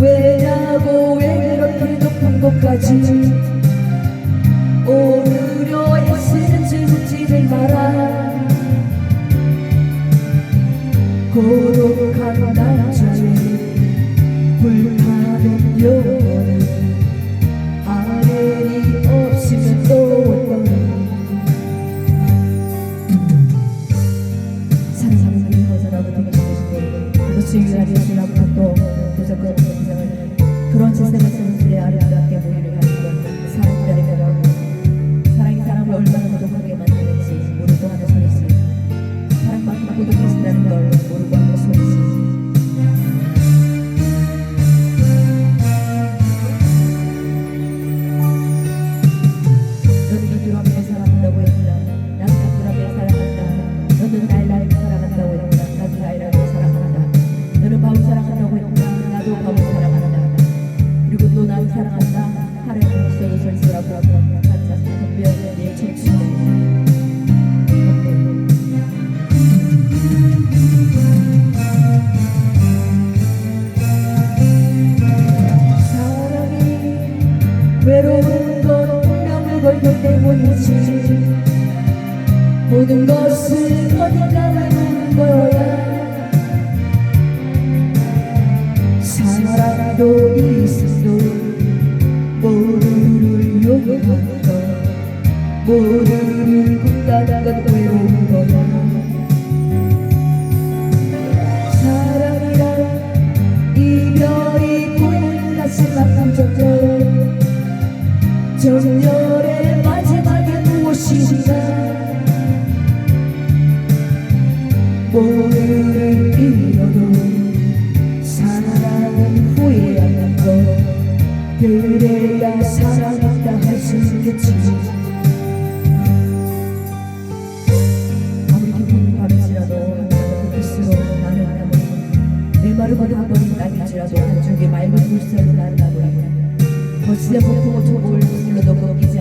왜냐고 왜 그렇게 높은 곳까지. 오르려 애쓰는지 묻지를 마라. 고독한 남자의 불타는 영 그것이 유일한 예수라고 또 무조건 세상을 그런 세상을 쓰는데 아름답게 보이려 하는 건 사랑이라는 거라고. 사랑이 사람을 얼마나 고독하게 만드는지 모르고 하는 소리지. 사랑만큼 고독해진다는 걸 모르고 하는 소리지. 너는 이두람에 사랑한다고 했다 나는 이두람에 사랑한다. 너는 나일 외로운 건 운명을 걸기 때문이지 모든 것은 어딘가 외로운 거야 사랑도 모두를 건 외로운 거야. 사랑이란 이별이 보이는 가슴만큼 적절 정열의 마지막에 무엇인가. 모두를 잃어도 사랑은 후회하는 것. 그래야 사랑한다 할 수 있겠지 마르고 닿아버린 땅일지라도 한 줄기 맑은 물살로 나를 나무리 거치대 폭풍 초보를 불러도 꺾이지